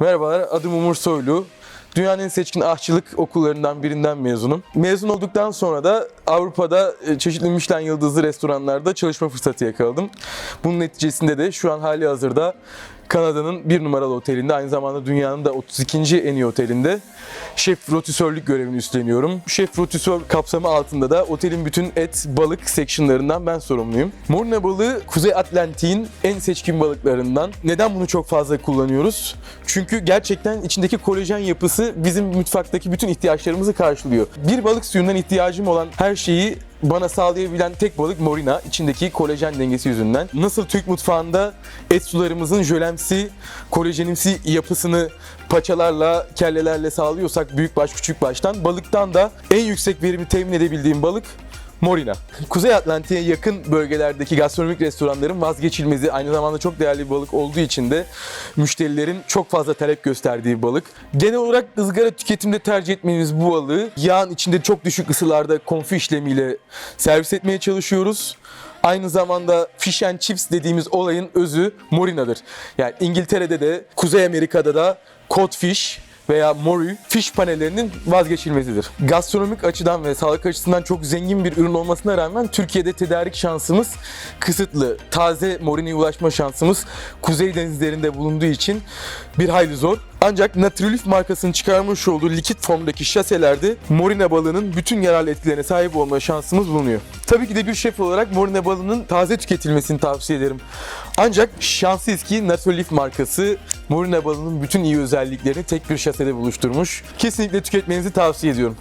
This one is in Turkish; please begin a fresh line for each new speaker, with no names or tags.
Merhabalar, adım Umur Soylu. Dünyanın en seçkin aşçılık okullarından birinden mezunum. Mezun olduktan sonra da Avrupa'da e, çeşitli Michelin yıldızlı restoranlarda çalışma fırsatı yakaladım. Bunun neticesinde de şu an hali hazırda Kanada'nın bir numaralı otelinde, aynı zamanda dünyanın da 32. en iyi otelinde şef rotüsörlük görevini üstleniyorum. Şef rotüsör kapsamı altında da otelin bütün et, balık sectionlarından ben sorumluyum. Morna balığı Kuzey Atlantik'in en seçkin balıklarından. Neden bunu çok fazla kullanıyoruz? Çünkü gerçekten içindeki kolajen yapısı bizim mutfaktaki bütün ihtiyaçlarımızı karşılıyor. Bir balık suyundan ihtiyacım olan her şeyi bana sağlayabilen tek balık morina içindeki kolajen dengesi yüzünden. Nasıl Türk mutfağında et sularımızın jölemsi, kolajenimsi yapısını paçalarla, kellelerle sağlıyorsak büyük baş küçük baştan balıktan da en yüksek verimi temin edebildiğim balık Morina. Kuzey Atlantik'e yakın bölgelerdeki gastronomik restoranların vazgeçilmezi aynı zamanda çok değerli bir balık olduğu için de müşterilerin çok fazla talep gösterdiği bir balık. Genel olarak ızgara tüketimde tercih etmemiz bu balığı yağın içinde çok düşük ısılarda konfi işlemiyle servis etmeye çalışıyoruz. Aynı zamanda fish and chips dediğimiz olayın özü morinadır. Yani İngiltere'de de Kuzey Amerika'da da codfish veya mori fish panellerinin vazgeçilmezidir. Gastronomik açıdan ve sağlık açısından çok zengin bir ürün olmasına rağmen Türkiye'de tedarik şansımız kısıtlı. Taze morineye ulaşma şansımız kuzey denizlerinde bulunduğu için bir hayli zor. Ancak Naturalif markasının çıkarmış olduğu likit formdaki şaselerde morina balığının bütün yararlı etkilerine sahip olma şansımız bulunuyor. Tabii ki de bir şef olarak morina balığının taze tüketilmesini tavsiye ederim. Ancak şanslıyız ki Naturalif markası morina balığının bütün iyi özelliklerini tek bir şasede buluşturmuş. Kesinlikle tüketmenizi tavsiye ediyorum.